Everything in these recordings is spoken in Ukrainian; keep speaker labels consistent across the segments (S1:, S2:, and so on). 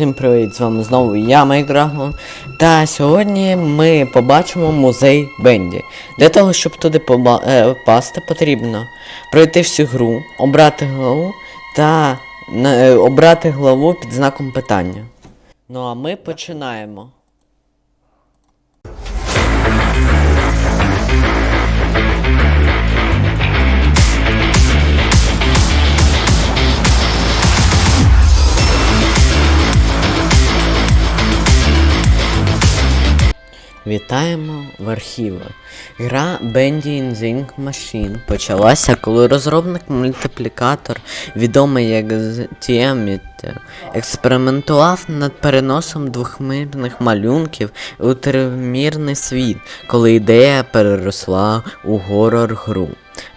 S1: Всім привіт! З вами знову я, Майкдрагон. Та сьогодні ми побачимо музей Бенді. Для того, щоб туди е, попасти, потрібно пройти всю гру, обрати главу та е, обрати главу під знаком питання. Ну а ми починаємо. Вітаємо в архівах. Гра Bendy in the Machine почалася, коли розробник мультиплікатор, відомий як Tiameter, експериментував над переносом двохмірних малюнків у тримірний світ, коли ідея переросла у горор-гру.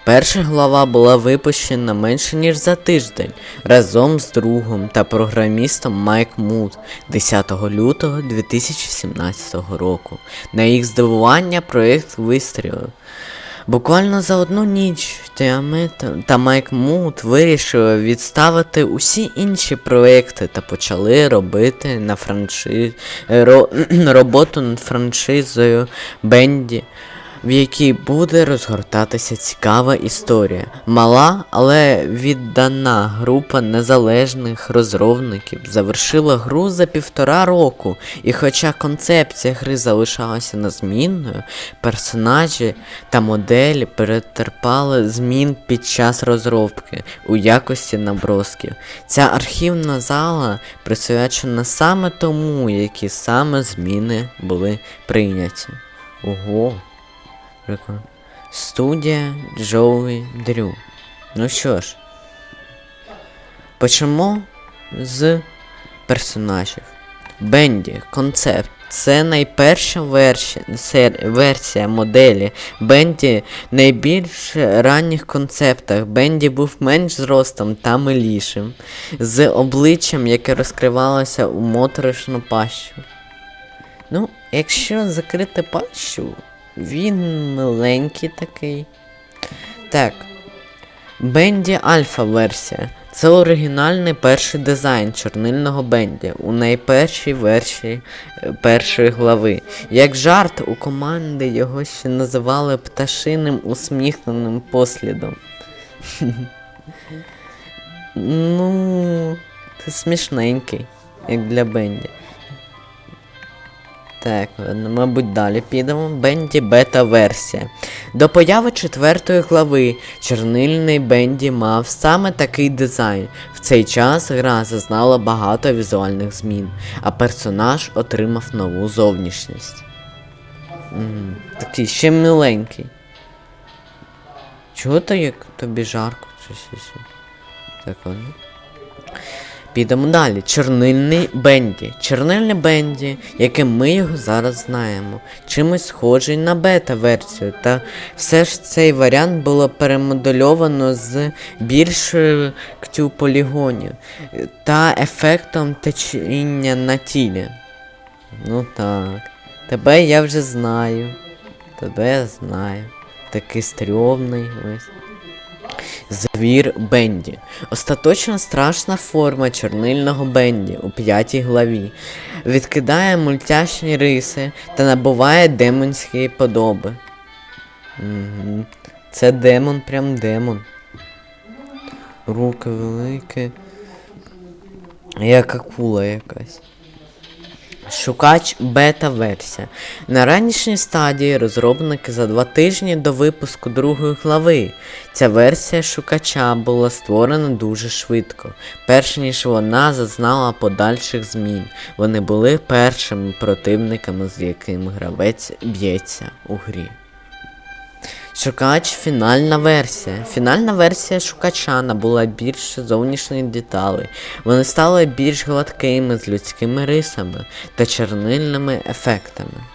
S1: Перша глава була випущена менше ніж за тиждень разом з другом та програмістом Майк Муд 10 лютого 2017 року. На їх здивування проєкт вистрілив. Буквально за одну ніч Тіамет та Майк Муд вирішили відставити усі інші проекти та почали робити на франши... ро... роботу над франшизою Бенді в якій буде розгортатися цікава історія. Мала, але віддана група незалежних розробників завершила гру за півтора року, і хоча концепція гри залишалася незмінною, персонажі та моделі перетерпали змін під час розробки у якості набросків. Ця архівна зала присвячена саме тому, які саме зміни були прийняті. Ого! Прикольно. Студія Джоуі Дрю. Ну що ж, почнемо з персонажів. Бенді, концепт. Це найперша версія, версія моделі Бенді найбільш ранніх концептах. Бенді був менш зростом та милішим, з обличчям, яке розкривалося у моторошну пащу. Ну, якщо закрити пащу, він миленький такий. Так. Бенді Альфа версія. Це оригінальний перший дизайн чорнильного Бенді у найпершій версії е, першої глави. Як жарт, у команди його ще називали пташиним усміхненим послідом. ну, це смішненький, як для Бенді. Так, мабуть, далі підемо. Бенді бета-версія. До появи четвертої глави чорнильний Бенді мав саме такий дизайн. В цей час гра зазнала багато візуальних змін, а персонаж отримав нову зовнішність. М, такий ще миленький. Чого то як тобі жарко? Чи щось? Так, ладно. Підемо далі. Чорнильний Бенді. Чорнильний Бенді, яким ми його зараз знаємо, чимось схожий на бета-версію, та все ж цей варіант було перемодельовано з більшою ктю полігонів е, та ефектом течіння на тілі. Ну так. Тебе я вже знаю. Тебе я знаю. Такий стрьомний ось. Звір Бенді. Остаточно страшна форма чорнильного Бенді у п'ятій главі. Відкидає мультяшні риси та набуває демонської подоби. Це демон, прям демон. Руки великі. Як акула якась. Шукач бета-версія. На ранішній стадії розробники за два тижні до випуску другої глави. Ця версія шукача була створена дуже швидко, перш ніж вона зазнала подальших змін. Вони були першими противниками, з якими гравець б'ється у грі. Шукач фінальна версія. Фінальна версія шукача набула більше зовнішніх деталей. Вони стали більш гладкими з людськими рисами та чернильними ефектами.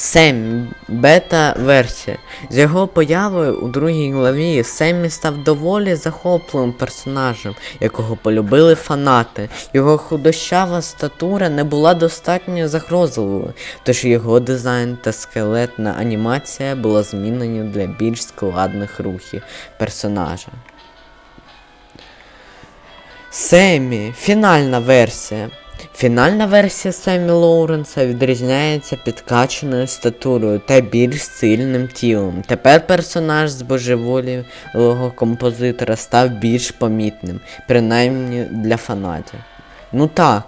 S1: Семі бета-версія. З його появою у другій главі Семі став доволі захопливим персонажем, якого полюбили фанати. Його худощава статура не була достатньо загрозливою, тож його дизайн та скелетна анімація була змінені для більш складних рухів персонажа. Семі, фінальна версія. Фінальна версія Семі Лоуренса відрізняється підкачаною статурою та більш сильним тілом. Тепер персонаж з божеволілого композитора став більш помітним, принаймні для фанатів. Ну так,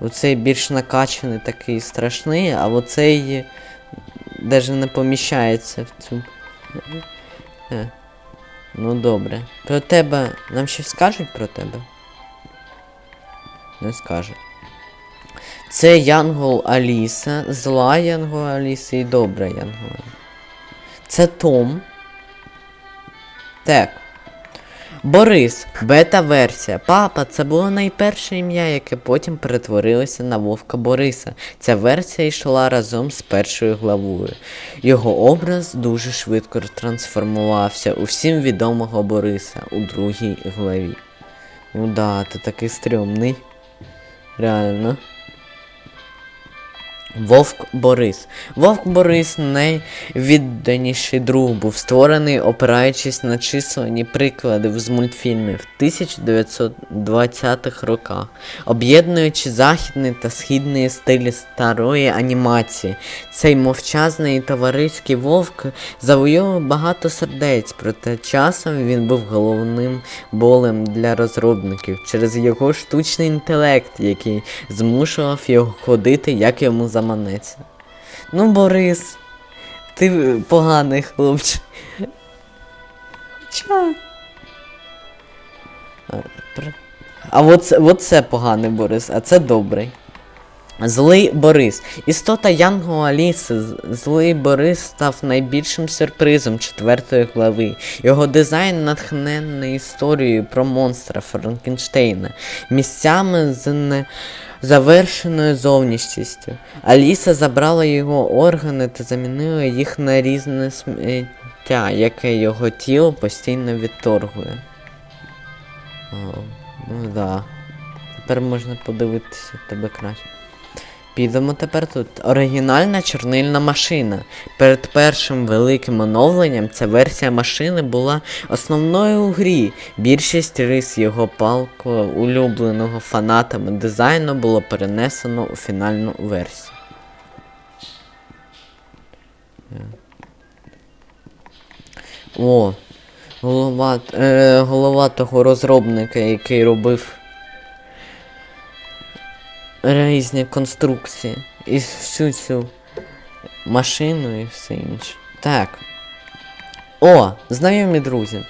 S1: оцей більш накачаний такий страшний, а оцей навіть не поміщається в цю. Е. Ну добре. Про тебе нам щось скажуть про тебе? Не скажуть. Це Янгол Аліса, зла Янгол Аліса і добра Янгол. Це Том. Так. Борис, бета-версія. Папа, це було найперше ім'я, яке потім перетворилося на Вовка Бориса. Ця версія йшла разом з першою главою. Його образ дуже швидко трансформувався у всім відомого Бориса у другій главі. Ну да, ти такий стрьомний. Реально. Вовк Борис. Вовк Борис найвідданіший друг був створений, опираючись на численні приклади з мультфільмів 1920-х роках, об'єднуючи західний та східний стилі старої анімації. Цей мовчазний і товариський вовк завойовував багато сердець, проте часом він був головним болем для розробників через його штучний інтелект, який змушував його ходити, як йому заманеться. Ну, Борис, ти поганий хлопчик. Ча. А, от, от це поганий Борис, а це добрий. Злий Борис. Істота Янго Аліси, злий Борис став найбільшим сюрпризом четвертої глави. Його дизайн натхнений історією про монстра Франкенштейна, місцями з незавершеною зовнішністю. Аліса забрала його органи та замінила їх на різне сміття, яке його тіло постійно відторгує. О, ну да. Тепер можна подивитися тебе краще. Підемо тепер тут. Оригінальна чорнильна машина. Перед першим великим оновленням ця версія машини була основною у грі. Більшість рис його палко улюбленого фанатами дизайну було перенесено у фінальну версію. О, голова, е, голова того розробника, який робив різні конструкції. І всю цю машину і все інше. Так. О, знайомі друзі.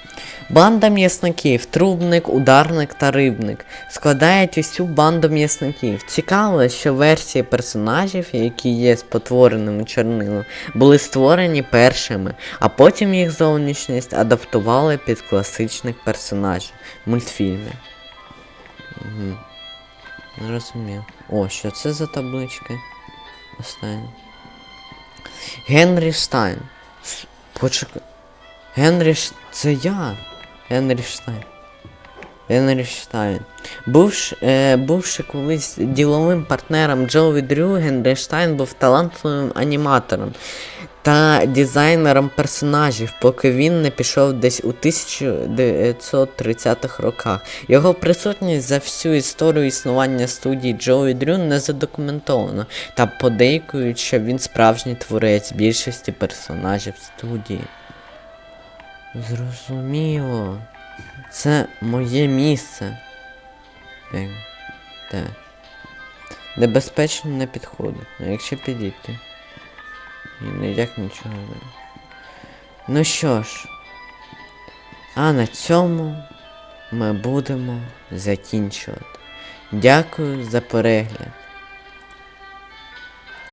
S1: Банда м'ясників, трубник, ударник та рибник складають усю банду м'ясників. Цікаво, що версії персонажів, які є спотвореними чорнилом, були створені першими, а потім їх зовнішність адаптували під класичних персонажів мультфільмів. Угу. Не розумію. О, що це за таблички? Останні. Генрі Штайн. Почекай. Генрі Ш... Це я. Генрі Штайн. Генрі Штайн. Бувши, е, бувши колись діловим партнером Джоуі Дрю, Генрі Штайн був талантливим аніматором та дизайнером персонажів, поки він не пішов десь у 1930-х роках. Його присутність за всю історію існування студії Джоуі Дрю не задокументовано, та подейкують, що він справжній творець більшості персонажів студії. Зрозуміло. Це моє місце. Так. Небезпечно не підходить. А якщо підійти? І ніяк нічого не. Ну що ж. А на цьому ми будемо закінчувати. Дякую за перегляд.